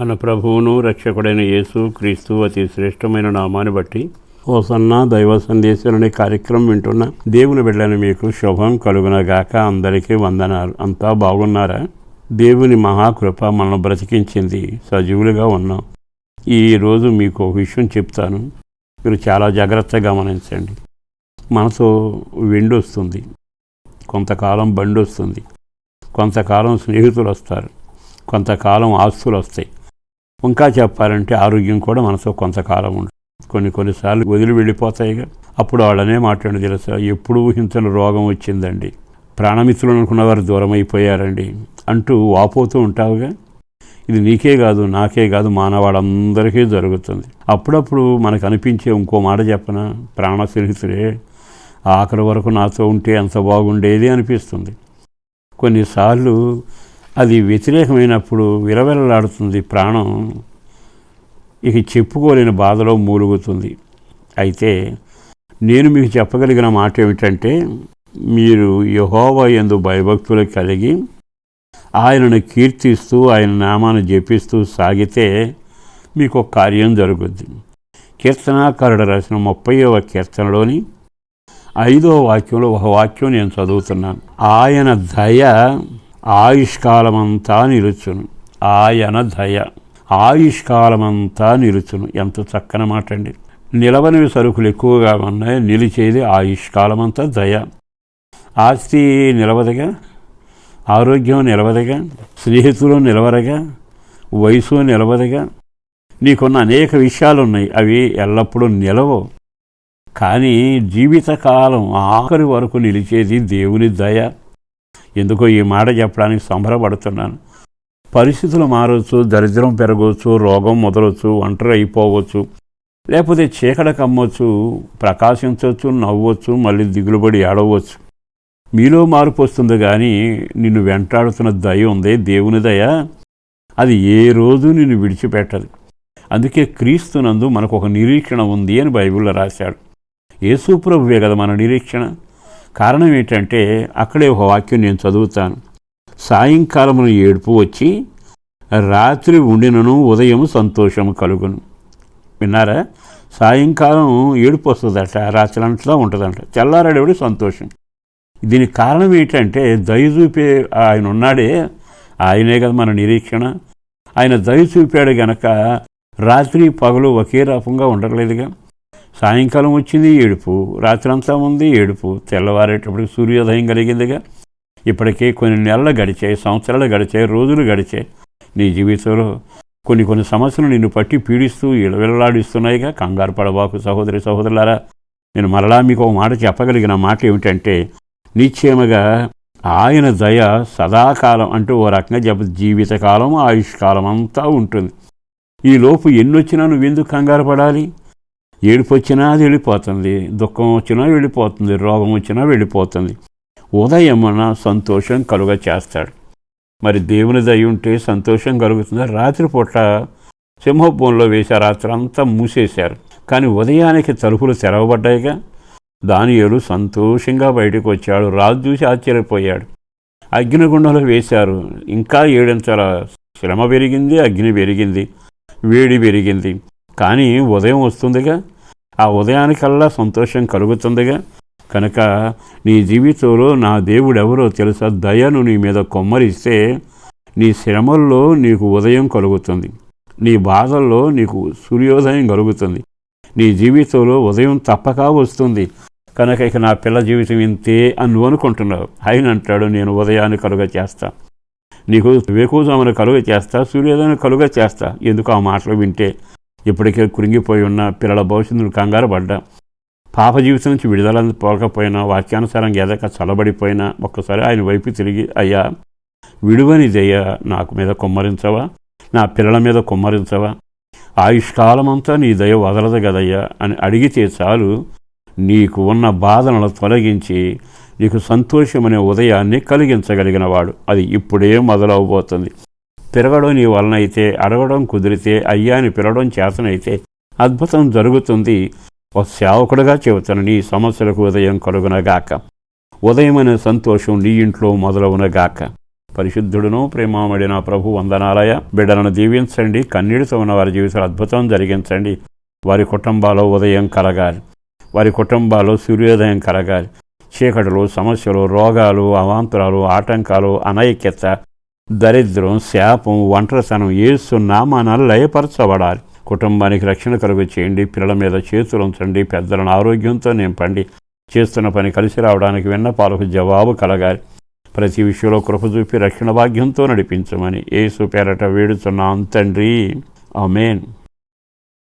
మన ప్రభువును రక్షకుడైన యేసు క్రీస్తు అతి శ్రేష్టమైన నామాన్ని బట్టి ఓసన్న దైవ సందేశం అనే కార్యక్రమం వింటున్న దేవుని బిడ్డని మీకు శుభం కలుగునగాక అందరికీ వందనాలు. అంతా బాగున్నారా? దేవుని మహాకృప మనల్ని బ్రతికించింది సజీవులుగా ఉన్నాం. ఈ రోజు మీకు ఒక విషయం చెప్తాను. మీరు చాలా జాగ్రత్తగా గమనించండి. మనతో వెండి వస్తుంది. కొంతకాలం బండి వస్తుంది కొంతకాలం స్నేహితులు వస్తారు కొంతకాలం ఆస్తులు వస్తాయి ఇంకా చెప్పాలంటే ఆరోగ్యం కూడా మనతో కొంతకాలం ఉండదు కొన్ని కొన్నిసార్లు వదిలి వెళ్ళిపోతాయిగా. అప్పుడు వాళ్ళనే మాట్లాడి తెలుసా ఎప్పుడు ఊహించని రోగం వచ్చిందండి. ప్రాణమిత్రులు అనుకున్న వారు దూరం అయిపోయారండి అంటూ వాపోతూ ఉంటావుగా. ఇది నీకే కాదు నాకే కాదు మానవాళ్ళందరికీ జరుగుతుంది. అప్పుడప్పుడు మనకు అనిపించే ఇంకో మాట చెప్పన ప్రాణ స్నేహితులే ఆఖరి వరకు నాతో ఉంటే ఎంత బాగుండేది అనిపిస్తుంది. కొన్నిసార్లు అది వ్యతిరేకమైనప్పుడు విరవెల్లలాడుతుంది ప్రాణం. ఇక చెప్పుకోలేని బాధలో మూలుగుతుంది. అయితే నేను మీకు చెప్పగలిగిన మాట ఏమిటంటే మీరు యహోవా ఎందు భయభక్తులు కలిగి ఆయనను కీర్తిస్తూ ఆయన నామాన్ని జపిస్తూ సాగితే మీకు ఒక కార్యం జరుగుద్ది. కీర్తనాకారుడు రాసిన ముప్పైవ కీర్తనలోని ఐదో వాక్యంలో ఒక వాక్యం నేను చదువుతున్నాను. ఆయన దయ ఆయుష్కాలమంతా నిలుచును. ఆయన దయ ఆయుష్కాలమంతా నిలుచును. ఎంత చక్కని మాట అండి నిలవనివి సరుకులు ఎక్కువగా ఉన్నాయి. నిలిచేది ఆయుష్కాలమంతా దయ. ఆస్తి నిలవదగా. ఆరోగ్యం నిలవదగా. స్నేహితులు నిలవరగా. వయసు నిలవదగా. నీకున్న అనేక విషయాలు ఉన్నాయి అవి ఎల్లప్పుడూ నిలవవు కానీ జీవితకాలం ఆఖరి వరకు నిలిచేది దేవుని దయ. ఎందుకో ఈ మాట చెప్పడానికి సంబరపడుతున్నాను. పరిస్థితులు మారవచ్చు దరిద్రం పెరగవచ్చు రోగం మొదలవచ్చు ఒంటరి అయిపోవచ్చు లేకపోతే చీకట కమ్మవచ్చు ప్రకాశించవచ్చు నవ్వచ్చు మళ్ళీ దిగులుబడి ఏడవచ్చు. మీలో మార్పు వస్తుంది కానీ నిన్ను వెంటాడుతున్న దయ ఉంది దేవుని దయ. అది ఏ రోజు నిన్ను విడిచిపెట్టదు. అందుకే క్రీస్తునందు మనకు ఒక నిరీక్షణ ఉంది అని బైబిల్లో రాశాడు. యేసుప్రభువే కదా మన నిరీక్షణ. కారణం ఏంటంటే అక్కడే ఒక వాక్యం నేను చదువుతాను. సాయంకాలమున ఏడుపు వచ్చి రాత్రి ఉండినను ఉదయం సంతోషము కలుగును. విన్నారా? సాయంకాలం ఏడుపు వస్తుందట రాత్రి అంతా ఉంటుందంట. తెల్లారాడేవాడు సంతోషం. దీనికి కారణం ఏంటంటే దయ చూపే ఆయన ఉన్నాడే ఆయనే కదా మన నిరీక్షణ. ఆయన దయ చూపాడు గనక రాత్రి పగలు ఒకే రకంగా ఉండట్లేదుగా. సాయంకాలం వచ్చింది ఏడుపు రాత్రంతా ఉంది ఏడుపు. తెల్లవారేటప్పటికి సూర్యోదయం కలిగిందిగా. ఇప్పటికే కొన్ని నెలలు గడిచాయి సంవత్సరాలు గడిచాయి రోజులు గడిచాయి నీ జీవితంలో కొన్ని కొన్ని సమస్యలు నిన్ను పట్టి పీడిస్తూ ఇళవిల్లాడిస్తున్నాయిగా కంగారు పడబాకు సహోదరి సహోదరులారా నేను మరలా మీకు ఒక మాట చెప్పగలిగిన మాట ఏమిటంటే నిశ్చయముగా ఆయన దయ సదాకాలం అంటూ ఓ రకంగా చెప్ప జీవితకాలం ఆయుష్కాలం అంతా ఉంటుంది. ఈ లోపు ఎన్నొచ్చినా నువ్వెందుకు కంగారు పడాలి? ఏడుపు వచ్చినా అది వెళ్ళిపోతుంది దుఃఖం వచ్చినా వెళ్ళిపోతుంది రోగం వచ్చినా వెళ్ళిపోతుంది. ఉదయమన్నా సంతోషం కలుగ చేస్తాడు. మరి దేవుని దయ ఉంటే సంతోషం కలుగుతుంది. రాత్రిపూట సింహభూంలో వేసే రాత్రి అంతా మూసేశారు. కానీ ఉదయానికి తలుపులు తెరవబడ్డాయిగా. దానియేలు సంతోషంగా బయటకు వచ్చాడు రాజు చూసి ఆశ్చర్యపోయాడు. అగ్నిగుండంలో వేశారు. ఇంకా ఏడంతల శ్రమ పెరిగింది అగ్ని పెరిగింది వేడి పెరిగింది. కానీ ఉదయం వస్తుందిగా. ఆ ఉదయానికల్లా సంతోషం కలుగుతుందిగా. కనుక నీ జీవితంలో నా దేవుడు ఎవరో తెలుసా? దయను నీ మీద కొమ్మరిస్తే నీ శ్రమల్లో నీకు ఉదయం కలుగుతుంది. నీ బాధల్లో నీకు సూర్యోదయం కలుగుతుంది. నీ జీవితంలో ఉదయం తప్పక వస్తుంది. కనుక ఇక నా పిల్ల జీవితం ఇంతే అని అనుకుంటున్నావు. ఆయన అంటాడు నేను ఉదయాన్ని కలుగ చేస్తా. నీకు వేకుజామున కలుగ చేస్తా సూర్యోదయం కలుగ చేస్తా. ఎందుకు ఆ మాటలు వింటే? ఇప్పటికే కురింగిపోయి ఉన్న పిల్లల భవిష్యత్తును కంగారు పడ్డా. పాప జీవితం నుంచి విడుదల పోకపోయినా వాక్యానుసారం ఎదక చలబడిపోయినా ఒక్కసారి ఆయన వైపు తిరిగి అయ్యా విడువని దయ నాకు మీద కుమ్మరించవా? నా పిల్లల మీద కుమ్మరించవా? ఆయుష్కాలమంతా నీ దయ వదలదు కదయ్యా అని అడిగితే చాలు నీకు ఉన్న బాధలను తొలగించి నీకు సంతోషమనే ఉదయాన్ని కలిగించగలిగిన వాడు. అది ఇప్పుడే మొదలవబోతుంది తిరగడం నీ వలన అయితే అడగడం కుదిరితే అయ్యాని పిలవడం చేతనైతే అద్భుతం జరుగుతుంది. ఒక సేవకుడుగా చెబుతాను నీ సమస్యలకు ఉదయం కలుగునగాక. ఉదయమైన సంతోషం నీ ఇంట్లో మొదలవునగాక. పరిశుద్ధుడును ప్రేమామడిన ప్రభు వందనాలయ. బిడ్డలను దీవించండి. కన్నీటితో ఉన్న వారి జీవితంలో అద్భుతం జరిగించండి. వారి కుటుంబాలు ఉదయం కలగాలి. వారి కుటుంబాలు సూర్యోదయం కలగాలి. చీకటులు సమస్యలు రోగాలు అవాంతరాలు ఆటంకాలు అనైక్యత దరిద్రం శాపం ఒంటరితనం ఏసు నామాన లయపరచబడాలి. కుటుంబానికి రక్షణ కలుగు చేయండి. పిల్లల మీద చేతులు ఉంచండి. పెద్దలను ఆరోగ్యంతో నింపండి. చేస్తున్న పని కలిసి రావడానికి విన్నపాలకు జవాబు కలగాలి. ప్రతి విషయంలో కృప చూపి రక్షణ భాగ్యంతో నడిపించమని ఏసు పేరట వేడుచున్నాం తండ్రి. ఆమెన్.